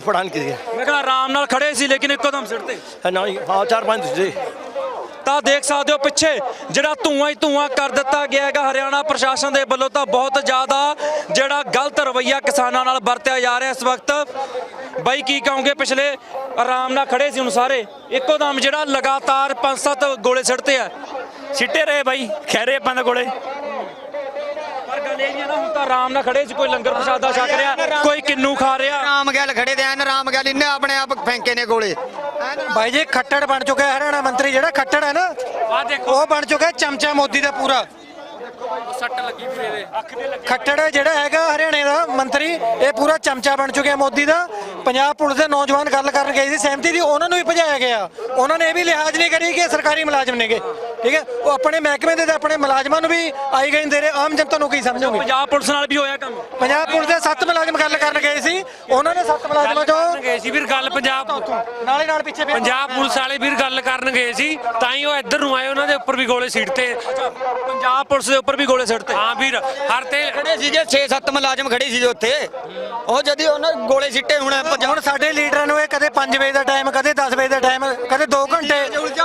ਫੜਾਨ ਕੀ ਹੈ ਮੈਂ ਕਿਹਾ ਆਰਾਮ ਨਾਲ ਖੜੇ ਸੀ ਲੇਕਿਨ ਇੱਕੋ ਦਮ ਸਿਰ ਤੇ। ਨਾ ਹਾਂ ਚਾਰ ਪੰਜ ਸੀ। ਤਾਂ ਦੇਖ ਸਕਦੇ ਹੋ ਪਿੱਛੇ ਜਿਹੜਾ ਧੂਆਂ ਹੀ ਧੂਆਂ ਕਰ ਦਿੱਤਾ ਗਿਆ ਹੈਗਾ ਹਰਿਆਣਾ ਪ੍ਰਸ਼ਾਸਨ ਦੇ ਵੱਲੋਂ ਤਾਂ ਬਹੁਤ ਜ਼ਿਆਦਾ ਜਿਹੜਾ ਗਲਤ ਰਵੱਈਆ ਕਿਸਾਨਾਂ ਨਾਲ ਵਰਤਿਆ ਜਾ ਰਿਹਾ ਇਸ ਵਕਤ। ਬਾਈ ਕੀ ਕਹੋਗੇ ਪਿਛਲੇ? ਆਰਾਮ ਨਾਲ ਖੜੇ ਸੀ ਹੁਣ ਸਾਰੇ। ਇੱਕੋ ਦਮ ਜਿਹੜਾ ਲਗਾਤਾਰ 5-7 ਗੋਲੇ ਸਿੱਟਦੇ ਆ। ਸਿੱਟੇ ਰਹੇ ਬਾਈ ਖੈਰੇ ਕੋਲੇ ਪਰ ਗੱਲ ਇਹ ਨਹੀਂ ਹੈ ਨਾ ਹੁਣ ਤਾਂ ਆਰਾਮ ਨਾਲ ਖੜੇ ਸੀ ਕੋਈ ਲੰਗਰ ਪ੍ਰਸ਼ਾਦਾ ਛਕ ਰਿਹਾ ਕੋਈ ਕਿੰਨੂ ਖਾ ਰਿਹਾ। ਰਾਮ ਗੱਲ ਖੜੇ ਤੇ ਐਨ ਰਾਮ ਗੱਲ ਇਹਨੇ ਆਪਣੇ ਆਪ ਫੈਂਕੇ ਨੇ ਗੋਲੇ। ਭਾਈ ਜੀ ਖੱਟੜ ਬਣ ਚੁੱਕਿਆ ਹਰਿਆਣਾ ਮੰਤਰੀ ਜਿਹੜਾ ਖੱਟੜ ਹੈ ਨਾ? ਆ ਦੇਖੋ। ਉਹ ਬਣ ਚੁੱਕਿਆ ਚਮਚਾ ਮੋਦੀ ਦਾ ਪੂਰਾ। ਸੱਟ ਲੱਗੀ ਵੀ ਇਹਦੇ। ਅੱਖ ਦੇ ਲੱਗੀ। ਖੱਟੜ ਜਿਹੜਾ ਹੈਗਾ ਹਰਿਆਣੇ ਦਾ ਮੰਤਰੀ ਇਹ ਪੂਰਾ ਚਮਚਾ ਬਣ ਚੁੱਕਿਆ ਮੋਦੀ ਦਾ। ਪੰਜਾਬ ਪੁਲਿਸ ਦੇ ਨੌਜਵਾਨ ਗੱਲ ਕਰਨ ਗਏ ਸੀ ਸਹਿਮਤੀ ਦੀ ਉਹਨਾਂ ਨੂੰ ਵੀ ਭਜਾਇਆ ਗਿਆ। ਉਹਨਾਂ ਨੇ ਇਹ ਵੀ ਲਿਹਾਜ਼ ਨਹੀਂ ਕਰੀ ਕਿ ਸਰਕਾਰੀ ਮੁਲਾਜ਼ਮ ਨੇਗੇ। ਠੀਕ ਹੈ? ਉਹ ਆਪਣੇ ਮਹਿਕਮੇ ਦੇ ਤੇ ਆਪਣੇ ਮੁਲਾਜ਼ਮਾਂ ਨੂੰ ਵੀ ਆਈ ਗਈ ਦੇ ਰਹੇ ਆਮ ਜਨਤਾ ਨੂੰ ਕੀ ਸਮਝੋਗੇ? ਪੰਜਾਬ ਪੁਲਿਸ ਨਾਲ ਵੀ ਹੋਇਆ ਕੰਮ। ਪੰਜਾਬ ਪੁਲਿਸ ਦੇ ਸੱਤ ਮੁਲਾਜ਼ਮ ਗੱਲ ਕਰਨ ਗਏ ਸੀ ਉਹਨਾਂ ਨੇ ਸੱਤ ਮੁਲਾਜ਼ਮਾਂ ਚੋਂ ਗਏ ਸੀ ਵੀਰ ਗੱਲ ਪੰਜਾਬ ਨਾਲੇ ਨਾਲ ਪਿੱਛੇ ਫਿਰ- ਪੰਜਾਬ ਪੁਲਿਸ ਵਾਲੇ ਵੀਰ ਗੱਲ ਕਰਨ ਗਏ ਸੀ ਤਾਂ ਹੀ ਉਹ ਇੱਧਰ ਨੂੰ ਆਏ ਉਹਨਾਂ ਦੇ ਉੱਪਰ ਵੀ ਗੋਲੇ ਸੀਟਤੇ ਪੰਜਾਬ ਪੁਲਿਸ ਦੇ ਉੱਪਰ ਵੀ ਗੋਲੇ ਸਿੱਟਦੇ ਹਾਂ ਵੀਰ ਹਰ ਤੇ ਖੜੇ ਸੀਗੇ 6-7 ਮੁਲਾਜ਼ਮ ਖੜੇ ਸੀਗੇ ਉੱਥੇ। ਉਹ ਜਦੀ ਉਹਨਾਂ ਗੋਲੇ ਸਿੱਟੇ ਹੁਣ ਹੁਣ ਸਾਡੇ ਲੀਡਰਾਂ ਨੂੰ ਇਹ ਕਦੇ 5 ਵਜੇ ਦਾ ਟਾਈਮ ਕਦੇ 10 ਵਜੇ ਦਾ ਟਾਈਮ ਕਦੇ 2 ਘੰਟੇ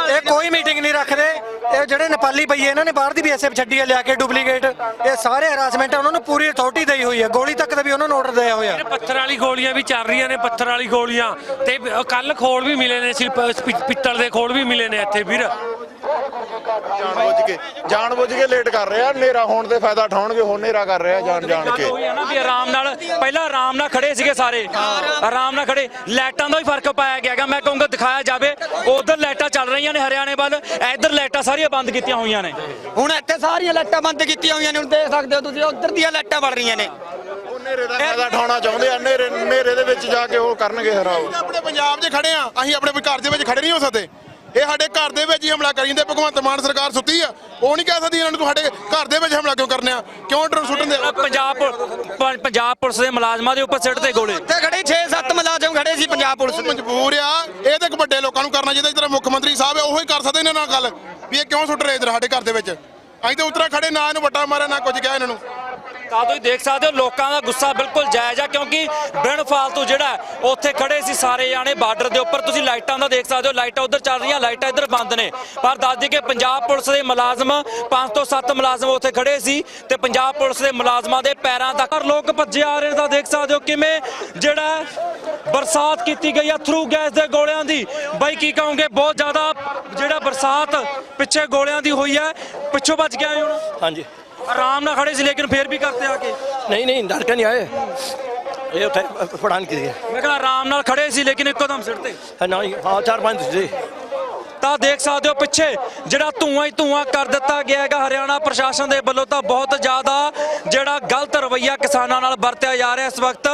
ਇਹ ਕੋਈ ਮੀਟਿੰਗ ਨਹੀਂ ਰੱਖਦੇ। ਇਹ ਜਿਹੜੇ ਨੇਪਾਲੀ ਪਈਏ ਇਹਨਾਂ ਨੇ ਬਾਹਰ ਦੀ ਬੀਐਸਐਫ ਛੱਡੀ ਹੈ, ਲਿਆ ਕੇ ਡੁਪਲੀਕੇਟ ਇਹ ਸਾਰੇ ਹਰਾਸਮੈਂਟ ਉਹਨਾਂ ਨੂੰ ਪੂਰੀ ਅਥਾਰਟੀ ਦੇਈ ਹੋਈ ਹੈ। ਗੋਲੀ ਤੱਕ ਦਾ ਵੀ ਉਹਨਾਂ ਨੂੰ ਆਰਡਰ ਦਿਆ ਹੋਇਆ। ਪੱਥਰ ਵਾਲੀ ਗੋਲੀਆਂ ਵੀ ਚੱਲ ਰਹੀਆਂ ਨੇ, ਪੱਥਰ ਵਾਲੀ ਗੋਲੀਆਂ। ਤੇ ਕੱਲ ਖੋਲ ਵੀ ਮਿਲੇ ਨੇ ਸਿਰ ਪਿੱਤਲ ਦੇ ਖੋਲ ਵੀ ਮਿਲੇ ਨੇ ਇੱਥੇ, ਵੀਰ। ਜਾਣਬੁੱਝ ਕੇ ਜਾਣਬੁੱਝ ਕੇ ਲੇਟ ਕਰ ਰਿਹਾ ਹਨੇਰਾ ਹੋਣ ਦੇ ਫਾਇਦਾ ਉਠਾਉਣਗੇ ਹੁਣ ਹਨੇਰਾ ਕਰ ਰਿਹਾ ਜਾਣ ਜਾਣ ਕੇ। ਹੋਈ ਹੈ ਨਾ ਵੀ ਆਰਾਮ ਨਾਲ ਪਹਿਲਾਂ ਆਰਾਮ ਨਾਲ ਖੜੇ ਸੀਗੇ ਸਾਰੇ। ਆਰਾਮ ਨਾਲ ਖੜੇ ਲਾਈਟਾਂ ਦਾ ਵੀ ਫ਼ਰਕ ਪਾਇਆ ਗਿਆ ਹੈਗਾ ਮੈਂ ਕਹੂੰਗਾ ਦਿਖਾਇਆ ਜਾਵੇ ਉਧਰ ਲਾਈਟਾਂ ਚੱਲ ਰਹੀਆਂ ਨੇ ਹਰਿਆਣੇ ਵੱਲ ਇੱਧਰ ਲਾਈਟਾਂ ਸਾਰੀਆਂ ਬੰਦ ਕੀਤੀਆਂ ਹੋਈਆਂ ਨੇ। ਹੁਣ ਇੱਥੇ ਸਾਰੀਆਂ ਲਾਈਟਾਂ ਬੰਦ ਕੀਤੀਆਂ ਹੋਈਆਂ ਨੇ ਹੁਣ ਦੇਖ ਸਕਦੇ ਹੋ ਤੁਸੀਂ ਉੱਧਰ ਦੀਆਂ ਲਾਈਟਾਂ ਬਲ ਰਹੀਆਂ ਨੇ। ਉਹ ਹਨੇਰੇ ਦਾ ਫਾਇਦਾ ਉਠਾਉਣਾ ਚਾਹੁੰਦੇ ਆ ਹਨੇਰੇ ਹਨੇਰੇ ਦੇ ਵਿੱਚ ਜਾ ਕੇ ਉਹ ਕਰਨਗੇ ਹਰਾਓ। ਆਪਣੇ ਪੰਜਾਬ 'ਚ ਖੜੇ ਆ ਅਸੀਂ ਆਪਣੇ ਘਰ ਦੇ ਵਿੱਚ ਖੜੇ ਨਹੀਂ ਹੋ ਸਕਦੇ। ਇਹ ਸਾਡੇ ਘਰ ਦੇ ਵਿੱਚ ਹੀ ਹਮਲਾ ਕਰੀ ਜਾਂਦੇ ਭਗਵੰਤ ਮਾਨ ਸਰਕਾਰ ਸੁੱਤੀ ਆ। ਉਹ ਨਹੀਂ ਕਹਿ ਸਕਦੀ ਇਹਨਾਂ ਨੂੰ ਤੁਹਾਡੇ ਘਰ ਦੇ ਵਿੱਚ ਹਮਲਾ ਕਿਉਂ ਕਰਨੇ ਆ? ਕਿਉਂ ਡਰੋਨ ਸੁੱਟਣ ਦੇ ਪੰਜਾਬ ਪੰਜਾਬ ਪੁਲਿਸ ਦੇ ਮੁਲਾਜ਼ਮਾਂ ਦੇ ਉੱਪਰ ਸਿੱਟਦੇ ਗੋਲੇ। ਇੱਥੇ ਖੜੇ 6-7 ਮੁਲਾਜ਼ਮ ਖੜੇ ਸੀ ਪੰਜਾਬ ਪੁਲਿਸ ਦੇ। ਮਜਬੂਰ ਆ। ਇਹ ਤੇ ਇੱਕ ਵੱਡੇ ਲੋਕਾਂ ਨੂੰ ਕਰਨਾ ਚਾਹੀਦਾ ਜਿਹੜਾ ਮੁੱਖ ਮੰਤਰੀ ਸਾਹਿਬ ਹੈ ਉਹੀ ਕਰ ਸਕਦੇ ਇਹਨਾਂ ਨਾਲ ਗੱਲ ਵੀ ਇਹ ਕਿਉਂ ਸੁੱਟ ਰਹੇ ਇਧਰ ਸਾਡੇ ਘਰ ਦੇ ਵਿੱਚ? ਅਸੀਂ ਤਾਂ ਉਤਰਾ ਖੜੇ ਨਾ ਇਹਨੂੰ ਵੱਟਾ ਮਾਰਿਆ ਨਾ ਕੁਝ ਕਿਹਾ ਇਹਨਾਂ ਨੂੰ। ਤਾਂ ਤੁਸੀਂ ਦੇਖ ਸਕਦੇ ਹੋ ਲੋਕਾਂ ਦਾ ਗੁੱਸਾ ਬਿਲਕੁਲ ਜਾਇਜ਼ ਆ, ਕਿਉਂਕਿ ਬਿਨ ਫਾਲਤੂ ਜਿਹੜਾ ਉੱਥੇ ਖੜੇ ਸੀ ਸਾਰੇ ਜਾਣੇ ਬਾਰਡਰ ਦੇ ਉੱਪਰ। ਤੁਸੀਂ ਲਾਈਟਾਂ ਦਾ ਦੇਖ ਸਕਦੇ ਹੋ, ਲਾਈਟਾਂ ਉੱਧਰ ਚੱਲ ਰਹੀਆਂ, ਲਾਈਟਾਂ ਇੱਧਰ ਬੰਦ ਨੇ। ਪਰ ਦੱਸ ਦਈਏ ਕਿ ਪੰਜਾਬ ਪੁਲਿਸ ਦੇ ਮੁਲਾਜ਼ਮ 5 ਤੋਂ 7 ਮੁਲਾਜ਼ਮ ਉੱਥੇ ਖੜੇ ਸੀ ਤੇ ਪੰਜਾਬ ਪੁਲਿਸ ਦੇ ਮੁਲਾਜ਼ਮਾਂ ਦੇ ਪੈਰਾਂ ਤੱਕ ਲੋਕ ਭੱਜੇ ਆ ਰਹੇ ਨੇ। ਤਾਂ ਦੇਖ ਸਕਦੇ ਹੋ ਕਿਵੇਂ ਜਿਹੜਾ ਬਰਸਾਤ ਕੀਤੀ ਗਈ ਆ ਥਰੂ ਗੈਸ ਦੇ ਗੋਲਿਆਂ ਦੀ। ਬਾਈ ਕੀ ਕਹੋਗੇ, ਬਹੁਤ ਜ਼ਿਆਦਾ ਜਿਹੜਾ ਬਰਸਾਤ ਪਿੱਛੇ ਗੋਲਿਆਂ ਦੀ ਹੋਈ ਹੈ ਪਿੱਛੋਂ ਭੱਜ ਗਿਆ ਹੁਣ ਹਾਂਜੀ। ਆਰਾਮ ਨਾਲ ਖੜੇ ਸੀ ਲੇਕਿਨ ਫੇਰ ਵੀ ਕਰਤੇ ਆ ਕੇ। ਨਹੀਂ ਨਹੀਂ ਡਰ ਕੇ ਨਹੀਂ ਆਏ। ਇਹ ਉੱਥੇ ਫੜਾਨ ਕੀ ਹੈ ਮੈਂ ਕਿਹਾ ਆਰਾਮ ਨਾਲ ਖੜੇ ਸੀ ਲੇਕਿਨ ਇੱਕੋ ਦਮ ਸਿਰ ਤੇ। ਨਾ ਹਾਂ ਚਾਰ ਪੰਜ ਸੀ। ਤਾਂ ਦੇਖ ਸਕਦੇ ਹੋ ਪਿੱਛੇ ਜਿਹੜਾ ਧੂਆਂ ਹੀ ਧੂਆਂ ਕਰ ਦਿੱਤਾ ਗਿਆ ਹੈਗਾ ਹਰਿਆਣਾ ਪ੍ਰਸ਼ਾਸਨ ਦੇ ਵੱਲੋਂ ਤਾਂ ਬਹੁਤ ਜ਼ਿਆਦਾ ਜਿਹੜਾ ਗਲਤ ਰਵੱਈਆ ਕਿਸਾਨਾਂ ਨਾਲ ਵਰਤਿਆ ਜਾ ਰਿਹਾ ਇਸ ਵਕਤ।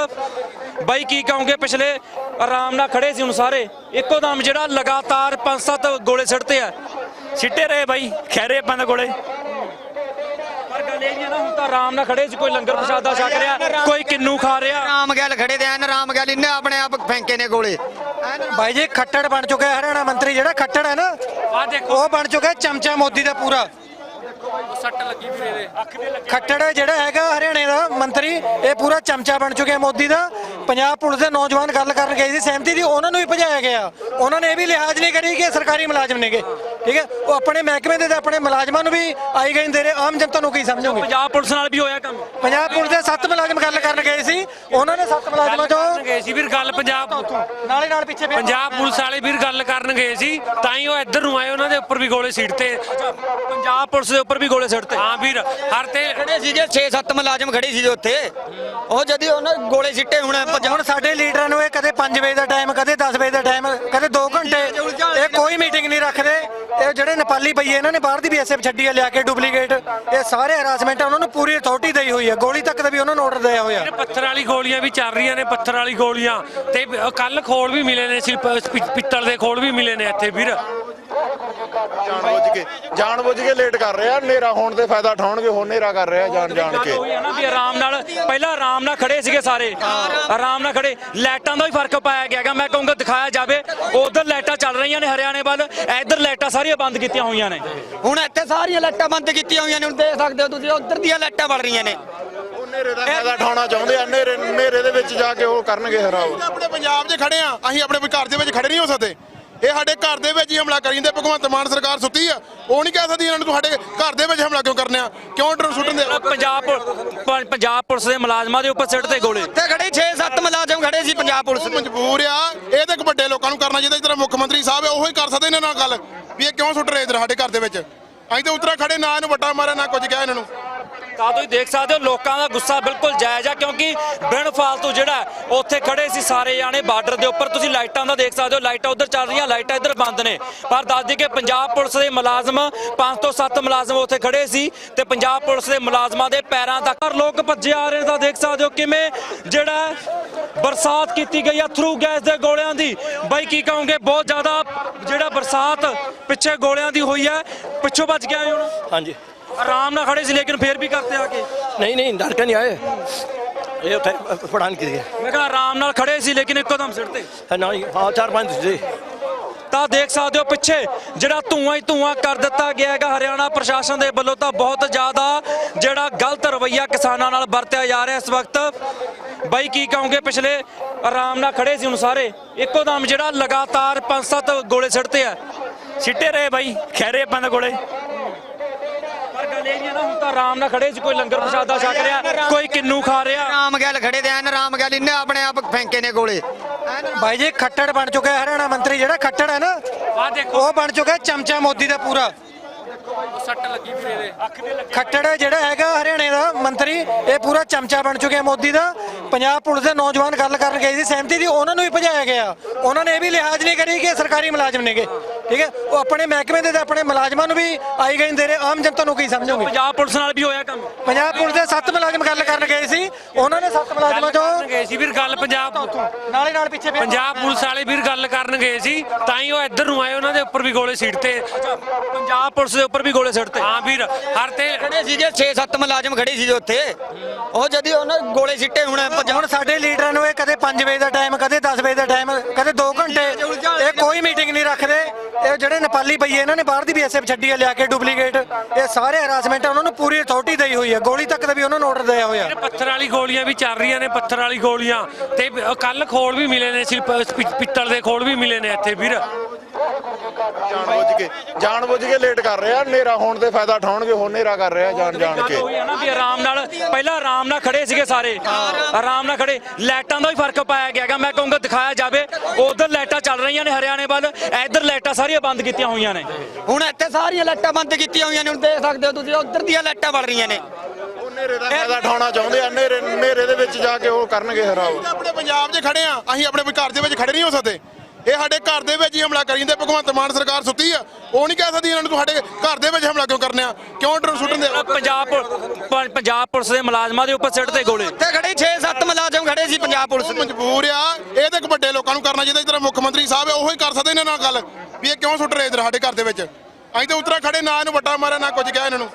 ਬਾਈ ਕੀ ਕਹੋਗੇ? ਪਿਛਲੇ ਆਰਾਮ ਨਾਲ ਖੜੇ ਸੀ ਹੁਣ ਸਾਰੇ। ਇੱਕੋ ਦਮ ਜਿਹੜਾ ਲਗਾਤਾਰ 5-7 ਗੋਲੇ ਸਿੱਟਦੇ ਆ। ਸਿੱਟੇ ਰਹੇ ਬਾਈ ਖੈਰੇ ਕੋਲੇ ਪਰ ਗੱਲ ਇਹ ਨਹੀਂ ਹੈ ਨਾ ਹੁਣ ਤਾਂ ਆਰਾਮ ਨਾਲ ਖੜੇ ਸੀ ਕੋਈ ਲੰਗਰ ਪ੍ਰਸ਼ਾਦਾ ਛਕ ਰਿਹਾ ਕੋਈ ਕਿੰਨੂ ਖਾ ਰਿਹਾ। ਰਾਮ ਗੱਲ ਖੜੇ ਤੇ ਐਨ ਰਾਮ ਗੱਲ ਇਹਨੇ ਆਪਣੇ ਆਪ ਫੈਂਕੇ ਨੇ ਗੋਲੇ। ਭਾਈ ਜੀ ਖੱਟੜ ਬਣ ਚੁੱਕਿਆ ਹਰਿਆਣਾ ਮੰਤਰੀ ਜਿਹੜਾ ਖੱਟੜ ਹੈ ਨਾ ਆ ਦੇਖੋ। ਉਹ ਬਣ ਚੁੱਕਿਆ ਚਮਚਾ ਮੋਦੀ ਦਾ ਪੂਰਾ। ਸੱਟ ਲੱਗੀ ਵੀ ਇਹਦੇ। ਅੱਖ ਦੇ ਲੱਗੀ। ਖੱਟੜ ਜਿਹੜਾ ਹੈਗਾ ਹਰਿਆਣੇ ਦਾ ਮੰਤਰੀ ਇਹ ਪੂਰਾ ਚਮਚਾ ਬਣ ਚੁੱਕਿਆ ਮੋਦੀ ਦਾ। ਪੰਜਾਬ ਪੁਲਿਸ ਦੇ ਨੌਜਵਾਨ ਗੱਲ ਕਰਨ ਗਏ ਸੀ ਸਹਿਮਤੀ ਦੀ ਉਹਨਾਂ ਨੂੰ ਵੀ ਭਜਾਇਆ ਗਿਆ। ਉਹਨਾਂ ਨੇ ਇਹ ਵੀ ਲਿਹਾਜ਼ ਨਹੀਂ ਕਰੀ ਕਿ ਇਹ ਸਰਕਾਰੀ ਮੁਲਾਜ਼ਮ ਨੇਗੇ। ਠੀਕ ਹੈ? ਉਹ ਆਪਣੇ ਮਹਿਕਮੇ ਦੇ ਤੇ ਆਪਣੇ ਮੁਲਾਜ਼ਮਾਂ ਨੂੰ ਵੀ ਆਈ ਗਈ ਦੇ ਰਹੇ ਆਮ ਜਨਤਾ ਨੂੰ ਕੀ ਸਮਝੋਗੇ? ਪੰਜਾਬ ਪੁਲਿਸ ਨਾਲ ਵੀ ਹੋਇਆ ਕੰਮ। ਪੰਜਾਬ ਪੁਲਿਸ ਦੇ ਸੱਤ ਮੁਲਾਜ਼ਮ ਗੱਲ ਕਰਨ ਗਏ ਸੀ। ਉਹਨਾਂ ਨੇ ਸੱਤ ਮੁਲਾਜ਼ਮਾਂ ਚੋਂ ਗਏ ਸੀ ਵੀਰ ਗੱਲ ਪੰਜਾਬ ਨਾਲੇ ਨਾਲ ਪਿੱਛੇ ਪੰਜਾਬ ਪੁਲਿਸ ਵਾਲੇ ਵੀਰ ਗੱਲ ਕਰਨ ਗਏ ਸੀ ਤਾਂ ਹੀ ਉਹ ਇੱਧਰ ਨੂੰ ਆਏ ਉਹਨਾਂ ਦੇ ਉੱਪਰ ਵੀ ਗੋਲੇ ਸੀਟਤੇ ਪੰਜਾਬ ਪੁਲਿਸ ਦੇ ਉੱਪਰ ਵੀ ਗੋਲੇ ਸਿੱਟਦੇ ਹਾਂ ਵੀਰ ਹਰ ਤੇ ਖੜੇ ਸੀਗੇ 6-7 ਮੁਲਾਜ਼ਮ ਖੜੇ ਸੀਗੇ ਉੱਥੇ। ਉਹ ਜਦੀ ਉਹਨਾਂ ਗੋਲੇ ਸਿੱਟੇ ਹੁਣ ਹੁਣ ਸਾਡੇ ਲੀਡਰਾਂ ਨੂੰ ਇਹ ਕਦੇ 5 ਵਜੇ ਦਾ ਟਾਈਮ ਕਦੇ 10 ਵਜੇ ਦਾ ਟਾਈਮ ਕਦੇ 2 ਘੰਟੇ। ਇਹ ਕੋਈ ਮੀਟਿੰਗ ਨਹੀਂ ਰੱਖਦੇ। ਇਹ ਜਿਹੜੇ ਨੇਪਾਲੀ ਪਈਏ ਇਹਨਾਂ ਨੇ ਬਾਹਰ ਦੀ ਬੀਐਸਐਫ ਛੱਡੀ ਹੈ ਲਿਆ ਕੇ ਡੁਪਲੀਕੇਟ। ਇਹ ਸਾਰੇ ਹਰਾਸਮੈਂਟ ਉਹਨਾਂ ਨੂੰ ਪੂਰੀ ਅਥਾਰਟੀ ਦੇਈ ਹੋਈ ਹੈ ਗੋਲੀ ਤੱਕ ਦਾ ਵੀ ਉਹਨਾਂ ਨੂੰ ਆਰਡਰ ਦਿਆ ਹੋਇਆ। ਪੱਥਰ ਵਾਲੀ ਗੋਲੀਆਂ ਵੀ ਚੱਲ ਰਹੀਆਂ ਨੇ, ਪੱਥਰ ਵਾਲੀ ਗੋਲੀਆਂ। ਤੇ ਕੱਲ ਖੋਲ ਵੀ ਮਿਲੇ ਨੇ ਸਿਰ ਪਿੱਤਲ ਦੇ ਖੋਲ ਵੀ ਮਿਲੇ ਨੇ ਇੱਥੇ, ਵੀਰ। ਜਾਣਬੁੱਝ ਕੇ ਜਾਣਬੁੱਝ ਕੇ ਲੇਟ ਕਰ ਰਿਹਾ ਹਨੇਰਾ ਹੋਣ ਦੇ ਫਾਇਦਾ ਉਠਾਉਣਗੇ ਹੁਣ ਹਨੇਰਾ ਕਰ ਰਿਹਾ ਜਾਣ ਜਾਣ ਕੇ। ਹੋਈ ਹੈ ਨਾ ਵੀ ਆਰਾਮ ਨਾਲ ਪਹਿਲਾਂ ਆਰਾਮ ਨਾਲ ਖੜੇ ਸੀਗੇ ਸਾਰੇ। ਆਰਾਮ ਨਾਲ ਖੜੇ ਲਾਈਟਾਂ ਦਾ ਵੀ ਫ਼ਰਕ ਪਾਇਆ ਗਿਆ ਹੈਗਾ ਮੈਂ ਕਹੂੰਗਾ ਦਿਖਾਇਆ ਜਾਵੇ ਉਧਰ ਲਾਈਟਾਂ ਚੱਲ ਰਹੀਆਂ ਨੇ ਹਰਿਆਣੇ ਵੱਲ ਇੱਧਰ ਲਾਈਟਾਂ ਸਾਰੀਆਂ ਬੰਦ ਕੀਤੀਆਂ ਹੋਈਆਂ ਨੇ। ਹੁਣ ਇੱਥੇ ਸਾਰੀਆਂ ਲਾਈਟਾਂ ਬੰਦ ਕੀਤੀਆਂ ਹੋਈਆਂ ਨੇ ਹੁਣ ਦੇਖ ਸਕਦੇ ਹੋ ਤੁਸੀਂ ਉੱਧਰ ਦੀਆਂ ਲਾਈਟਾਂ ਬਲ ਰਹੀਆਂ ਨੇ। ਨੇਰੇ ਦਾ ਫਾਇਦਾ ਉਠਾਉਣਾ ਚਾਹੁੰਦੇ ਆ ਨੇਰੇ ਨੇਰੇ ਦੇ ਵਿੱਚ ਜਾ ਕੇ ਉਹ ਕਰਨਗੇ ਖਰਾਬ ਆਪਣੇ ਪੰਜਾਬ 'ਚ ਖੜੇ ਆ ਅਸੀਂ ਆਪਣੇ ਘਰ ਦੇ ਵਿੱਚ ਖੜੇ ਨਹੀਂ ਹੋ ਸਕਦੇ। ਇਹ ਸਾਡੇ ਘਰ ਦੇ ਵਿੱਚ ਹੀ ਹਮਲਾ ਕਰੀ ਜਾਂਦੇ ਭਗਵੰਤ ਮਾਨ ਸਰਕਾਰ ਸੁੱਤੀ ਆ। ਉਹ ਨਹੀਂ ਕਹਿ ਸਕਦੀ ਇਹਨਾਂ ਨੂੰ ਤੁਹਾਡੇ ਘਰ ਦੇ ਵਿੱਚ ਹਮਲਾ ਕਿਉਂ ਕਰਨੇ ਆ? ਕਿਉਂ ਡਰ ਸੁੱਟਣ ਦੇ ਪੰਜਾਬ ਪੁਲ- ਪੰਜਾਬ ਪੁਲਿਸ ਦੇ ਮੁਲਾਜ਼ਮਾਂ ਦੇ ਉੱਪਰ ਸਿੱਟ ਤੇ ਗੋਲੇ। ਇੱਥੇ ਖੜੇ 6-7 ਮੁਲਾਜ਼ਮ ਖੜੇ ਸੀ ਪੰਜਾਬ ਪੁਲਿਸ ਦੇ। ਮਜਬੂਰ ਆ ਇਹ ਤਾਂ ਇੱਕ ਵੱਡੇ ਲੋਕਾਂ ਨੂੰ ਕਰਨਾ ਚਾਹੀਦਾ ਜਿਹੜਾ ਮੁੱਖ ਮੰਤਰੀ ਸਾਹਿਬ ਹੈ ਉਹੋ ਹੀ ਕਰ ਸਕਦੇ ਇਹਨਾਂ ਨਾਲ ਗੱਲ ਵੀ ਇਹ ਕਿਉਂ ਸੁੱਟ ਰਹੇ ਇਧਰ ਸਾਡੇ ਘਰ ਦੇ ਵਿੱਚ? ਅਸੀਂ ਤਾਂ ਉਤਰਾ ਖੜੇ, ਨਾ ਇਹਨੂੰ ਵੱਟਾ ਮਾਰਿਆ, ਨਾ ਕੁਝ ਕਿਹਾ ਇਹਨਾਂ ਨੂੰ। ਤਾਂ ਤੁਸੀਂ ਦੇਖ ਸਕਦੇ ਹੋ, ਲੋਕਾਂ ਦਾ ਗੁੱਸਾ ਬਿਲਕੁਲ ਜਾਇਜ਼ ਆ, ਕਿਉਂਕਿ ਬਿਨ ਫਾਲਤੂ ਜਿਹੜਾ ਉੱਥੇ ਖੜੇ ਸੀ ਸਾਰੇ ਜਾਣੇ ਬਾਰਡਰ ਦੇ ਉੱਪਰ। ਤੁਸੀਂ ਲਾਈਟਾਂ ਦਾ ਦੇਖ ਸਕਦੇ ਹੋ, ਲਾਈਟਾਂ ਉੱਧਰ ਚੱਲ ਰਹੀਆਂ, ਲਾਈਟਾਂ ਇੱਧਰ ਬੰਦ ਨੇ। ਪਰ ਦੱਸ ਦਈਏ ਕਿ ਪੰਜਾਬ ਪੁਲਿਸ ਦੇ ਮੁਲਾਜ਼ਮ 5 ਤੋਂ 7 ਮੁਲਾਜ਼ਮ ਉੱਥੇ ਖੜੇ ਸੀ ਤੇ ਪੰਜਾਬ ਪੁਲਿਸ ਦੇ ਮੁਲਾਜ਼ਮਾਂ ਦੇ ਪੈਰਾਂ ਤੱਕ ਪਰ ਲੋਕ ਭੱਜੇ ਆ ਰਹੇ ਨੇ। ਤਾਂ ਦੇਖ ਸਕਦੇ ਹੋ ਕਿਵੇਂ ਜਿਹੜਾ ਬਰਸਾਤ ਕੀਤੀ ਗਈ ਆ ਥਰੂ ਗੈਸ ਦੇ ਗੋਲਿਆਂ ਦੀ। ਬਾਈ ਕੀ ਕਹੋਗੇ, ਬਹੁਤ ਜ਼ਿਆਦਾ ਜਿਹੜਾ ਬਰਸਾਤ ਪਿੱਛੇ ਗੋਲਿਆਂ ਦੀ ਹੋਈ ਹੈ ਪਿੱਛੋਂ ਭੱਜ ਗਿਆ ਹੁਣ ਹਾਂਜੀ। ਆਰਾਮ ਨਾਲ ਖੜੇ ਸੀ ਲੇਕਿਨ ਫੇਰ ਵੀ ਕਰਤੇ ਆ ਕੇ? ਨਹੀਂ ਨਹੀਂ ਡਰ ਕੇ ਨਹੀਂ ਆਏ। ਇਹ ਉੱਥੇ ਪੜਾਨ ਕੀਤੀ ਹੈ ਮੈਂ ਕਿਹਾ ਆਰਾਮ ਨਾਲ ਖੜੇ ਸੀ ਲੇਕਿਨ ਇੱਕੋ ਦਮ ਸਿਰ ਤੇ। ਨਾ ਜੀ, ਹਾਂ ਚਾਰ ਪੰਜ ਜੀ ਤਾਂ ਦੇਖ ਸਕਦੇ ਹੋ ਪਿੱਛੇ ਜਿਹੜਾ ਧੂਆਂ ਹੀ ਧੂਆਂ ਕਰ ਦਿੱਤਾ ਗਿਆ ਹੈਗਾ ਹਰਿਆਣਾ ਪ੍ਰਸ਼ਾਸਨ ਦੇ ਵੱਲੋਂ ਤਾਂ ਬਹੁਤ ਜ਼ਿਆਦਾ ਜਿਹੜਾ ਗਲਤ ਰਵੱਈਆ ਕਿਸਾਨਾਂ ਨਾਲ ਵਰਤਿਆ ਜਾ ਰਿਹਾ ਇਸ ਵਕਤ। ਬਾਈ ਕੀ ਕਹੋਗੇ ਪਿਛਲੇ ਆਰਾਮ ਨਾਲ ਖੜੇ ਸੀ ਹੁਣ ਸਾਰੇ। ਇੱਕੋ ਦਮ ਜਿਹੜਾ ਲਗਾਤਾਰ ਪੰਜ ਸੱਤ ਗੋਲੇ ਸਿੱਟਦੇ ਆ। ਸਿੱਟੇ ਰਹੇ ਬਾਈ ਖੈਰੇ ਪੰਦ ਗੋਲੇ। ਪਰ ਗੱਲ ਇਹ ਨਹੀਂ ਨਾ ਹੁਣ ਤਾਂ ਆਰਾਮ ਨਾਲ ਖੜੇ ਸੀ ਕੋਈ ਲੰਗਰ ਪ੍ਰਸ਼ਾਦਾ ਛਕ ਰਿਹਾ ਕੋਈ ਕਿੰਨੂ ਖਾ ਰਿਹਾ। ਰਾਮ ਗੱਲ ਖੜੇ ਤੇ ਐਨ ਰਾਮ ਗੱਲ ਇਹਨੇ ਆਪਣੇ ਆਪ ਫੈਂਕੇ ਨੇ ਗੋਲੇ। ਬਾਈ ਜੀ ਖੱਟੜ ਬਣ ਚੁੱਕਾ ਹੈ ਹਰਿਆਣਾ ਮੰਤਰੀ ਜਿਹੜਾ ਖੱਟੜ ਹੈ ਨਾ ਆ ਦੇਖੋ। ਉਹ ਬਣ ਚੁੱਕਾ ਹੈ ਚਮਚਾ ਮੋਦੀ ਦਾ ਪੂਰਾ। ਸੱਟ ਲੱਗੀ ਵੀਰੇ ਦੇ। ਖੱਟੜ ਜਿਹੜਾ ਹੈਗਾ ਹਰਿਆਣੇ ਦਾ ਮੰਤਰੀ, ਇਹ ਪੂਰਾ ਚਮਚਾ ਬਣ ਚੁੱਕਿਆ ਮੋਦੀ ਦਾ। ਪੰਜਾਬ ਪੁਲਿਸ ਦੇ ਨੌਜਵਾਨ ਗੱਲ ਕਰਨ ਗਏ ਸੀ, ਸਹਿਮਤੀ ਦੀ ਉਹਨਾਂ ਨੂੰ ਵੀ ਭਜਾਇਆ ਗਿਆ। ਉਹਨਾਂ ਨੇ ਇਹ ਵੀ ਲਿਹਾਜ਼ ਨਹੀਂ ਕਰੀ ਕਿ ਸਰਕਾਰੀ ਮੁਲਾਜ਼ਮ ਨੇਗੇ। ਠੀਕ ਹੈ? ਉਹ ਆਪਣੇ ਮਹਿਕਮੇ ਦੇ ਤੇ ਆਪਣੇ ਮੁਲਾਜ਼ਮਾਂ ਨੂੰ ਵੀ ਆਈ ਗਈ ਦੇ ਰਹੇ ਆਮ ਜਨਤਾ ਨੂੰ ਕੀ ਸਮਝੋਗੇ? ਪੰਜਾਬ ਪੁਲਿਸ ਨਾਲ ਵੀ ਹੋਇਆ ਕੰਮ। ਪੰਜਾਬ ਪੁਲਿਸ ਦੇ ਸੱਤ ਮੁਲਾਜ਼ਮ ਗੱਲ ਕਰਨ ਗਏ ਸੀ। ਉਹਨਾਂ ਨੇ ਸੱਤ ਮੁਲਾਜ਼ਮਾਂ ਚੋਂ ਗਏ ਸੀ ਵੀਰ ਗੱਲ ਪੰਜਾਬ ਨਾਲੇ ਨਾਲ ਪਿੱਛੇ ਪੰਜਾਬ ਪੁਲਿਸ ਵਾਲੇ ਵੀਰ ਗੱਲ ਕਰਨ ਗਏ ਸੀ ਤਾਂ ਹੀ ਉਹ ਇੱਧਰ ਨੂੰ ਆਏ ਉਹਨਾਂ ਦੇ ਉੱਪਰ ਵੀ ਗੋਲੇ ਸਿੱਟਤੇ ਪੰਜਾਬ ਪੁਲਿਸ ਦੇ ਉੱਪਰ ਵੀ ਗੋਲੇ ਸਿੱਟਤੇ ਹਾਂ ਵੀਰ ਹਰ ਤੇ ਖੜੇ ਸੀਗੇ 6-7 ਮੁਲਾਜ਼ਮ ਖੜੇ ਸੀ ਉੱਥੇ। ਉਹ ਜਦੀ ਉਹਨਾਂ ਗੋਲੇ ਸਿੱਟੇ ਹੁਣ ਹੁਣ ਸਾਡੇ ਲੀਡਰਾਂ ਨੂੰ ਇਹ ਕਦੇ 5 ਵਜੇ ਦਾ ਟਾਈਮ ਕਦੇ 10 ਵਜੇ ਦਾ ਟਾਈਮ ਕਦੇ 2 ਘੰਟੇ। ਇਹ ਕੋਈ ਮੀਟਿੰਗ ਨਹੀਂ ਰੱਖਦੇ। ਇਹ ਜਿਹੜੇ ਨੇਪਾਲੀ ਬਈਏ ਇਹਨਾਂ ਨੇ ਬਾਹਰ ਦੀ ਬੀਐਸਐਫ ਛੱਡੀ ਆ ਲਿਆ ਕੇ ਡੁਪਲੀਕੇਟ ਇਹ ਸਾਰੇ ਹਰਾਸਮੈਂਟ ਉਹਨਾਂ ਨੂੰ ਪੂਰੀ ਅਥਾਰਟੀ ਦੇਈ ਹੋਈ ਹੈ ਗੋਲੀ ਤੱਕ ਦਾ ਵੀ ਉਹਨਾਂ ਨੂੰ ਆਰਡਰ ਦਿਆ ਹੋਇਆ। ਪੱਥਰ ਵਾਲੀ ਗੋਲੀਆਂ ਵੀ ਚੱਲ ਰਹੀਆਂ ਨੇ, ਪੱਥਰ ਵਾਲੀ ਗੋਲੀਆਂ। ਤੇ ਕੱਲ ਖੋਲ ਵੀ ਮਿਲੇ ਨੇ ਪਿੱਤਲ ਦੇ ਖੋਲ ਵੀ ਮਿਲੇ ਨੇ ਇੱਥੇ, ਵੀਰ। ਜਾਣ ਬੁੱਝ ਕੇ ਜਾਣ ਬੁੱਝ ਕੇ ਲੇਟ ਕਰ ਰਿਹਾ ਨੇਰਾ ਹੋਣ ਤੇ ਫਾਇਦਾ ਉਠਾਉਣਗੇ ਹੁਣ ਨੇਰਾ ਕਰ ਰਿਹਾ ਜਾਣ ਜਾਣ ਕੇ। ਉਹੀ ਹੈ ਨਾ ਵੀ ਆਰਾਮ ਨਾਲ ਪਹਿਲਾਂ ਆਰਾਮ ਨਾਲ ਖੜੇ ਸੀਗੇ ਸਾਰੇ। ਆਰਾਮ ਨਾਲ ਖੜੇ ਲਾਈਟਾਂ ਦਾ ਵੀ ਫ਼ਰਕ ਪਾਇਆ ਗਿਆ ਹੈਗਾ ਮੈਂ ਕਹੂੰਗਾ ਦਿਖਾਇਆ ਜਾਵੇ ਉਧਰ ਲਾਈਟਾਂ ਚੱਲ ਰਹੀਆਂ ਨੇ ਹਰਿਆਣੇ ਵੱਲ ਇੱਧਰ ਲਾਈਟਾਂ ਸਾਰੀਆਂ ਬੰਦ ਕੀਤੀਆਂ ਹੋਈਆਂ ਨੇ। ਹੁਣ ਇੱਥੇ ਸਾਰੀਆਂ ਲਾਈਟਾਂ ਬੰਦ ਕੀਤੀਆਂ ਹੋਈਆਂ ਨੇ ਹੁਣ ਦੇਖ ਸਕਦੇ ਹੋ ਤੁਸੀਂ ਉਧਰ ਦੀਆਂ ਲਾਈਟਾਂ ਬਲ ਰਹੀਆਂ ਨੇ। ਉਹ ਨੇਰੇ ਦਾ ਫਾਇਦਾ ਉਠਾਉਣਾ ਚਾਹੁੰਦੇ ਆ ਨੇਰੇ ਨੇਰੇ ਦੇ ਵਿੱਚ ਜਾ ਕੇ ਉਹ ਕਰਨਗੇ ਖਰਾਬ ਆਪਣੇ ਪੰਜਾਬ 'ਚ ਖੜੇ ਆ ਅਸੀਂ ਆਪਣੇ ਘਰ ਦੇ ਵਿੱਚ ਖੜੇ ਨਹੀਂ ਹੋ ਸਕਦੇ। ਇਹ ਸਾਡੇ ਘਰ ਦੇ ਵਿੱਚ ਹੀ ਹਮਲਾ ਕਰੀ ਜਾਂਦੇ ਭਗਵੰਤ ਮਾਨ ਸਰਕਾਰ ਸੁੱਤੀ ਆ। ਉਹ ਨਹੀਂ ਕਹਿ ਸਕਦੀ ਇਹਨਾਂ ਨੂੰ ਤੁਹਾਡੇ ਘਰ ਦੇ ਵਿੱਚ ਹਮਲਾ ਕਿਉਂ ਕਰਨੇ ਆ ਕਿਉਂ ਡਰ ਸੁੱਟਣ ਦੇ ਪੰਜਾਬ ਪੁਲ- ਪੰਜਾਬ ਪੁਲਿਸ ਦੇ ਮੁਲਾਜ਼ਮਾਂ ਦੇ ਉੱਪਰ ਸਿੱਟ ਤੇ ਗੋਲੇ। ਇੱਥੇ ਖੜੇ 6-7 ਮੁਲਾਜ਼ਮ ਖੜੇ ਸੀ ਪੰਜਾਬ ਪੁਲਿਸ ਦੇ। ਮਜਬੂਰ ਆ। ਇਹ ਤਾਂ ਇੱਕ ਵੱਡੇ ਲੋਕਾਂ ਨੂੰ ਕਰਨਾ ਚਾਹੀਦਾ। ਜਿਹੜਾ ਮੁੱਖ ਮੰਤਰੀ ਸਾਹਿਬ ਹੈ ਉਹੋ ਹੀ ਕਰ ਸਕਦੇ ਇਹਨਾਂ ਨਾਲ ਗੱਲ। ਵੀ ਇਹ ਕਿਉਂ ਸੁੱਟ ਰਹੇ ਇਧਰ ਸਾਡੇ ਘਰ ਦੇ ਵਿੱਚ? ਅਸੀਂ ਤਾਂ ਉਤਰਾ ਖੜੇ ਨਾ ਇਹਨੂੰ ਵੱਟਾ ਮਾਰਿਆ ਨਾ ਕੁਝ ਕਿਹਾ ਇਹਨਾਂ ਨੂੰ।